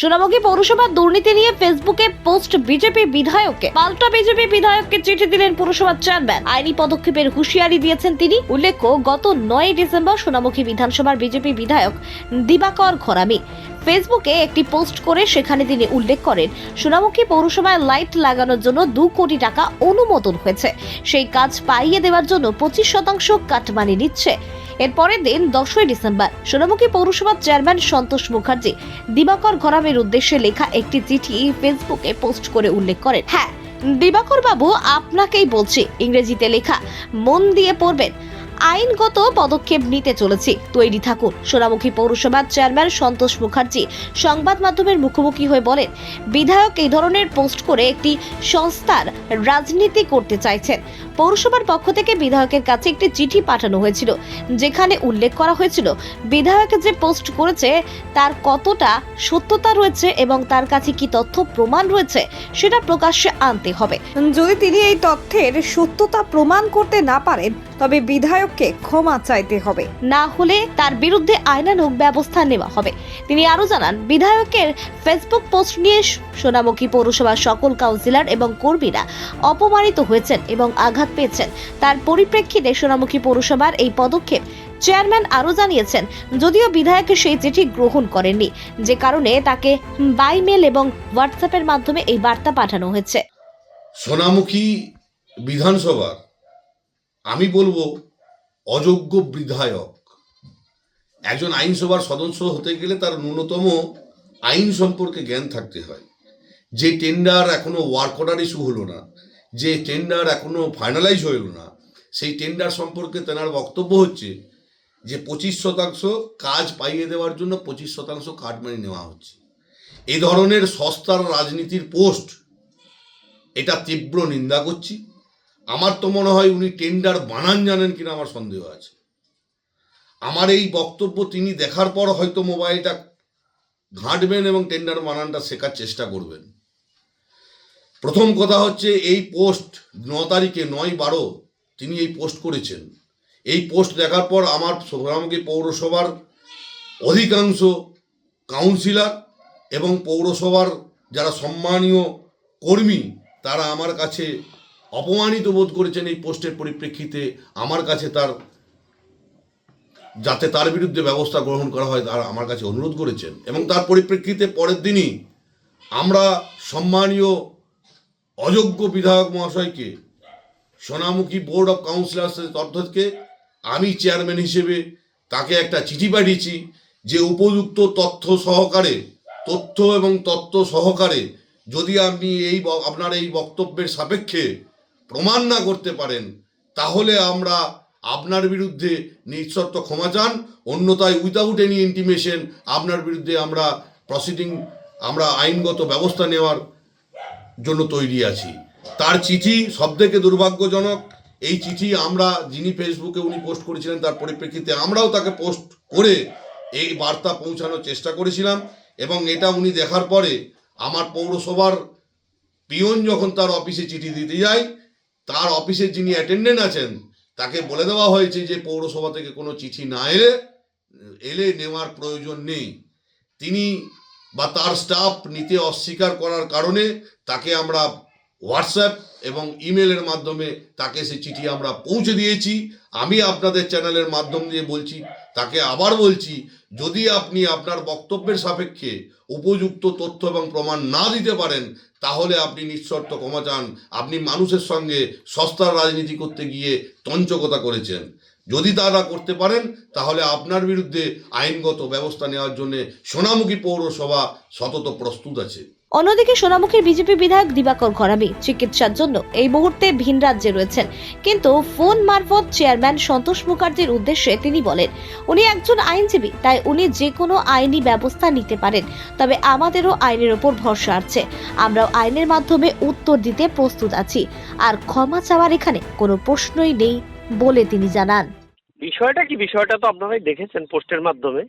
সোনামুখী পৌরসভার দুর্নীতি নিয়ে ফেসবুকে পোস্ট বিজেপি বিধায়ককে, পাল্টা বিজেপি বিধায়ককে চিঠি দিলেন পৌরসভার চেয়ারম্যান। আইনি পদক্ষেপের হুঁশিয়ারি দিয়েছেন তিনি। উল্লেখ্য, গত নয় ডিসেম্বর সোনামুখী বিধানসভার বিজেপি বিধায়ক দিবাকর ঘরামি ফেসবুকে একটি পোস্ট করে সেখানে তিনি উল্লেখ করেন, সোনামুখী পৌরসভায় লাইট লাগানোর জন্য দু কোটি টাকা অনুমোদন হয়েছে। সেই কাজ পাইয়ে দেওয়ার জন্য পঁচিশ শতাংশ কাটমানি নিচ্ছে। এর পরের দিন দশই ডিসেম্বর, সোনামুখী পৌরসভার চেয়ারম্যান সন্তোষ মুখার্জি দিবাকর ঘরামের উদ্দেশ্যে লেখা একটি চিঠি ফেসবুকে পোস্ট করে উল্লেখ করেন। হ্যাঁ দিবাকর বাবু আপনাকেই বলছি, ইংরেজিতে লেখা, মন দিয়ে পড়বেন। আইনগত পদক্ষেপ নিতে চলেছি। তৈরি থাকুন। সোনামুখী পৌরসভার চেয়ারম্যান সন্তোষ মুখার্জি সংবাদ মাধ্যমের মুখোমুখি হয়ে বলেন, বিধায়ক এই ধরনের পোস্ট করে একটি সংস্থার রাজনীতি করতে চাইছেন। পৌরসভার পক্ষ থেকে বিধায়কের কাছে একটি চিঠি পাঠানো হয়েছিল, যেখানে উল্লেখ করা হয়েছিল, বিধায়ক যে পোস্ট করেছে তার কতটা সত্যতা রয়েছে এবং তার কাছে কি তথ্য প্রমাণ রয়েছে সেটা প্রকাশ্যে আনতে হবে। যদি তিনি এই তথ্যের সত্যতা প্রমাণ করতে না পারেন তবে বিধায়ককে ক্ষমা চাইতে হবে। না হলে তার বিরুদ্ধে আইনানুগ ব্যবস্থা নেওয়া হবে। তিনি আরও জানান বিধায়কের ফেসবুক পোস্ট নিয়ে সোনামুখী পৌরসভার সকল কাউন্সিলর এবং কর্মীরা অপমানিত হয়েছেন এবং আঘাত পেয়েছেন। তার পরিপ্রেক্ষিতে সোনামুখী পৌরসভার এই পদক্ষেপ চেয়ারম্যান আরও জানিয়েছেন যদিও বিধায়ক সেই চিঠি গ্রহণ করেননি যে কারণে তাকে বাইমেল এবং হোয়াটসঅ্যাপের মাধ্যমে এই বার্তা পাঠানো হয়েছে। সোনামুখী বিধানসভার আমি বলব অযোগ্য বিধায়ক। একজন আইনসভার সদস্য হতে গেলে তার ন্যূনতম আইন সম্পর্কে জ্ঞান থাকতে হয়। যে টেন্ডার এখনও ওয়ার্ক অর্ডার ইস্যু হলো না, যে টেন্ডার এখনও ফাইনালাইজ হইল না, সেই টেন্ডার সম্পর্কে তেনার বক্তব্য হচ্ছে যে পঁচিশ শতাংশ কাজ পাইয়ে দেওয়ার জন্য পঁচিশ শতাংশ কাটমানি নেওয়া হচ্ছে। এই ধরনের সস্তার রাজনীতির পোস্ট এটা তীব্র নিন্দা করছি। আমার তো মনে হয় উনি টেন্ডার বানান জানেন কিনা আমার সন্দেহ আছে। আমার এই বক্তব্য তিনি দেখার পর হয়তো মোবাইলটা ঘাঁটবেন এবং টেন্ডার বানানটা শেখার চেষ্টা করবেন। প্রথম কথা হচ্ছে, এই পোস্ট ন তারিখে নয় বারো তিনি এই পোস্ট করেছেন। এই পোস্ট দেখার পর আমার সোনামুখী পৌরসভার অধিকাংশ কাউন্সিলর এবং পৌরসভার যারা সম্মানীয় কর্মী, তারা আমার কাছে অপমানিত বোধ করেছেন এই পোস্টের পরিপ্রেক্ষিতে। আমার কাছে তার, যাতে তার বিরুদ্ধে ব্যবস্থা গ্রহণ করা হয়, তার আমার কাছে অনুরোধ করেছেন। এবং তার পরিপ্রেক্ষিতে পরের দিনই আমরা সম্মানীয় অযোগ্য বিধায়ক মহাশয়কে, সোনামুখী বোর্ড অফ কাউন্সিলার্সের থেকে আমি চেয়ারম্যান হিসেবে তাকে একটা চিঠি পাঠিয়েছি যে উপযুক্ত তথ্য সহকারে, তথ্য এবং তত্ত্ব সহকারে যদি আপনি এই আপনার এই বক্তব্যের সাপেক্ষে প্রমাণ না করতে পারেন, তাহলে আমরা আপনার বিরুদ্ধে নিঃশর্ত ক্ষমা চান অন্যতায় উইদাউট এনি ইন্টিমেশন আপনার বিরুদ্ধে আমরা প্রসিডিং আমরা আইনগত ব্যবস্থা নেওয়ার জন্য তৈরি আছি। তার চিঠি সবথেকে দুর্ভাগ্যজনক, এই চিঠি আমরা যিনি ফেসবুকে উনি পোস্ট করেছিলেন তার পরিপ্রেক্ষিতে আমরাও তাকে পোস্ট করে এই বার্তা পৌঁছানোর চেষ্টা করেছিলাম এবং এটা উনি দেখার পরে আমার পৌরসভার পিয়ন যখন তার অফিসে চিঠি দিতে যায় তার অফিসের যিনি অ্যাটেন্ডেন্ট আছেন, তাকে বলে দেওয়া হয়েছে যে পৌরসভা থেকে কোনো চিঠি না এলে এলে নেওয়ার প্রয়োজন নেই। তিনি বা তার স্টাফ নিতে অস্বীকার করার কারণে তাকে আমরা হোয়াটসঅ্যাপ এবং ইমেলের মাধ্যমে তাকে সে চিঠি আমরা পৌঁছে দিয়েছি। আমি আপনাদের চ্যানেলের মাধ্যম দিয়ে বলছি, তাকে আবার বলছি, যদি আপনি আপনার বক্তব্যের সাপেক্ষে উপযুক্ত তথ্য এবং প্রমাণ না দিতে পারেন, তাহলে আপনি নিঃশর্ত ক্ষমা চান। আপনি মানুষের সঙ্গে সস্তার রাজনীতি করতে গিয়ে তঞ্চকতা করেছেন। যদি তারা করতে পারেন, তাহলে আপনার বিরুদ্ধে আইনগত ব্যবস্থা নেওয়ার জন্য সোনামুখী পৌরসভা সতত প্রস্তুত আছে। অন্যদিকে সোনামুখীর বিজেপি বিধায়ক দিবাকর ঘরামি চিকিৎসার জন্য এই মুহূর্তে ভিন রাজ্যে রয়েছেন। কিন্তু ফোন মারফত চেয়ারম্যান সন্তোষ মুখার্জির উদ্দেশ্যে তিনি বলেন, উনি একজন আইনজীবী, তাই উনি যে কোনো আইনি ব্যবস্থা নিতে পারেন, তবে আমাদেরও আইনের ওপর ভরসা আছে। আমরাও আইনের মাধ্যমে উত্তর দিতে প্রস্তুত আছি। আর ক্ষমা চাওয়ার এখানে কোনো প্রশ্নই নেই বলে তিনি জানান। বিষয়টা কি? বিষয়টা তো আপনারাই দেখেছেন পোস্টের মাধ্যমে।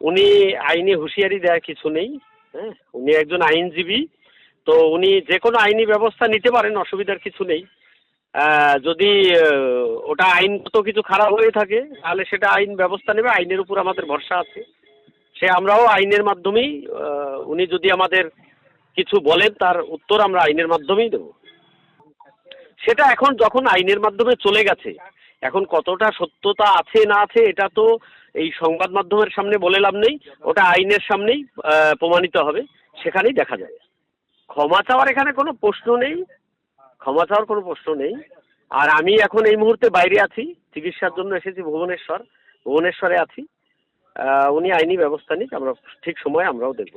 উনি আইনি হুঁশিয়ারি দেওয়ার কিছু নেই। হ্যাঁ উনি একজন আইনজীবী, তো উনি যে কোনো আইনি ব্যবস্থা নিতে পারেন, অসুবিধার কিছু নেই। যদি ওটা আইনগত কিছু খারাপ হয়ে থাকে, তাহলে সেটা আইন ব্যবস্থা নেবে, আইনের উপর আমাদের ভরসা আছে। সে আমরাও আইনের মাধ্যমেই উনি যদি আমাদের কিছু বলেন, তার উত্তর আমরা আইনের মাধ্যমেই দেবো। সেটা এখন যখন আইনের মাধ্যমে চলে গেছে এখন কতটা সত্যতা আছে না আছে, এটা তো এই সংবাদ মাধ্যমের সামনে বলে লাভ নেই, ওটা আইনের সামনেই প্রমাণিত হবে, সেখানেই দেখা যাবে। ক্ষমা চাওয়ার এখানে কোনো প্রশ্ন নেই, ক্ষমা চাওয়ার কোনো প্রশ্ন নেই। আর আমি এখন এই মুহূর্তে বাইরে আছি, চিকিৎসার জন্য এসেছি ভুবনেশ্বর, ভুবনেশ্বরে আছি। উনি আইনি ব্যবস্থা নিক, আমরা ঠিক সময়ে আমরাও দেখব।